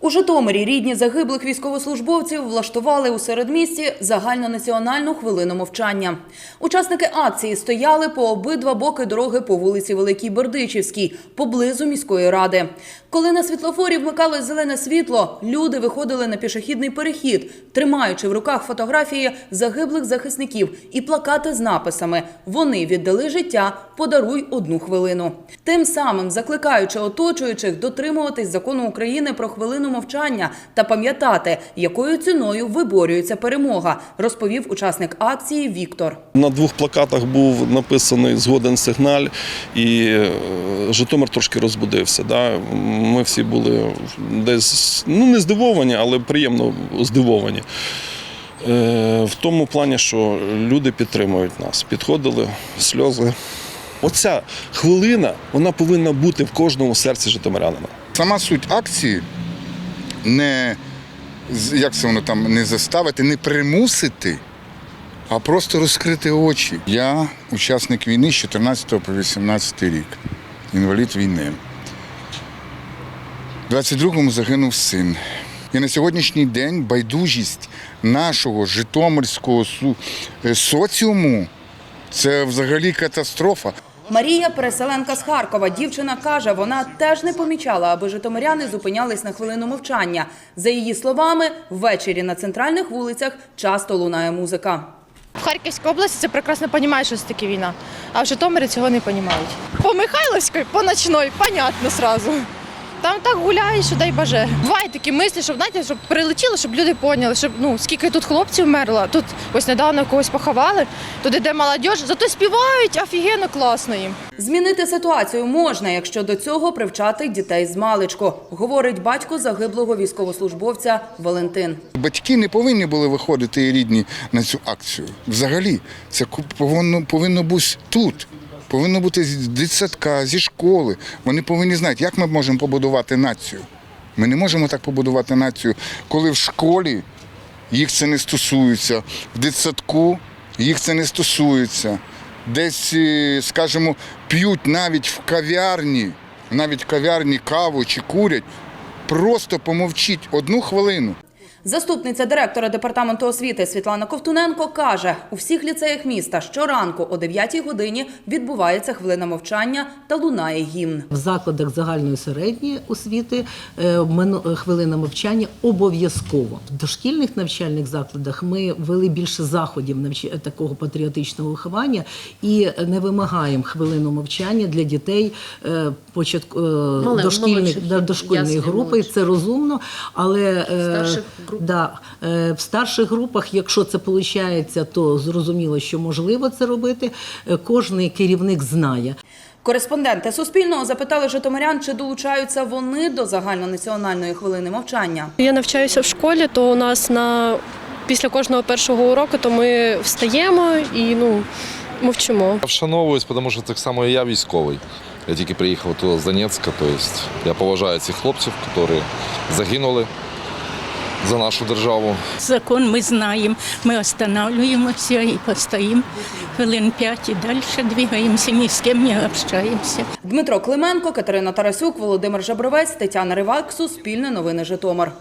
У Житомирі рідні загиблих військовослужбовців влаштували у середмісті загальнонаціональну хвилину мовчання. Учасники акції стояли по обидва боки дороги по вулиці Великій Бердичівській, поблизу міської ради. Коли на світлофорі вмикалось зелене світло, люди виходили на пішохідний перехід, тримаючи в руках фотографії загиблих захисників і плакати з написами Вони віддали життя, подаруй одну хвилину. Тим самим закликаючи оточуючих дотримуватись закону України про хвилину мовчання та пам'ятати, якою ціною виборюється перемога, розповів учасник акції Віктор. На двох плакатах був написаний згоден сигналь, і е, Житомир трошки розбудився. Да? Ми всі були десь ну не здивовані, але приємно здивовані. Е, В тому плані, що люди підтримують нас. Підходили сльози. Оця хвилина вона повинна бути в кожному серці житомирянина. Сама суть акції не як це воно там не заставити, не примусити, а просто розкрити очі. Я учасник війни з 14 по 18 рік, інвалід війни. У 22-му загинув син. І на сьогоднішній день байдужість нашого житомирського е, соціуму це взагалі катастрофа. Марія, переселенка з Харкова, дівчина каже, вона теж не помічала, аби житомиряни зупинялись на хвилину мовчання. За її словами, ввечері на центральних вулицях часто лунає музика. В Харківській області це прекрасно розуміють, що це таке війна, а в Житомирі цього не розуміють. По Михайловській, по ночної, понятно сразу. Там так гуляють, що дай боже. Бувають такі мислі, щоб знаєте, щоб прилетіло, щоб люди поняли, щоб ну скільки тут хлопців вмерло. Тут ось недавно когось поховали, тут іде молодь, зато співають офігенно класно їм. Змінити ситуацію можна, якщо до цього привчати дітей з маличку, говорить батько загиблого військовослужбовця Валентин. Батьки не повинні були виходити і рідні на цю акцію. Взагалі, це повинно, повинно бути тут. Повинно бути з дитсадка, зі школи. Вони повинні знати, як ми можемо побудувати націю. Ми не можемо так побудувати націю, коли в школі їх це не стосується, в дитсадку їх це не стосується. Десь, е, скажімо, п'ють навіть в кав'ярні, навіть в кав'ярні каву чи курять. Просто помовчіть одну хвилину. Заступниця директора департаменту освіти Світлана Ковтуненко каже, у всіх ліцеях міста щоранку о 9 годині відбувається хвилина мовчання та лунає гімн. В закладах загальної середньої освіти е, хвилина мовчання обов'язково. В дошкільних навчальних закладах ми ввели більше заходів такого патріотичного виховання і не вимагаємо хвилину мовчання для дітей е, початку е, дошкільних молодших, дошкільної групи. Це розумно, але Старших груп? Да, е, в старших групах, якщо це виходить, то зрозуміло, що можливо це робити. Е, Кожний керівник знає. Кореспонденти Суспільного запитали житомирян, чи долучаються вони до загальнонаціональної хвилини мовчання. Я навчаюся в школі, то у нас на після кожного першого уроку то ми встаємо і ну мовчимо. Вшановуюсь, тому що так само і я військовий. Я тільки приїхав туди з Донецька, тобто я поважаю цих хлопців, які загинули за нашу державу. Закон ми знаємо. Ми останавливаємося і постоїмо хвилин п'ять і далі двигаємося, ні з ким не общаємося. Дмитро Клименко, Катерина Тарасюк, Володимир Жабровець, Тетяна Ривак, Суспільне новини Житомир.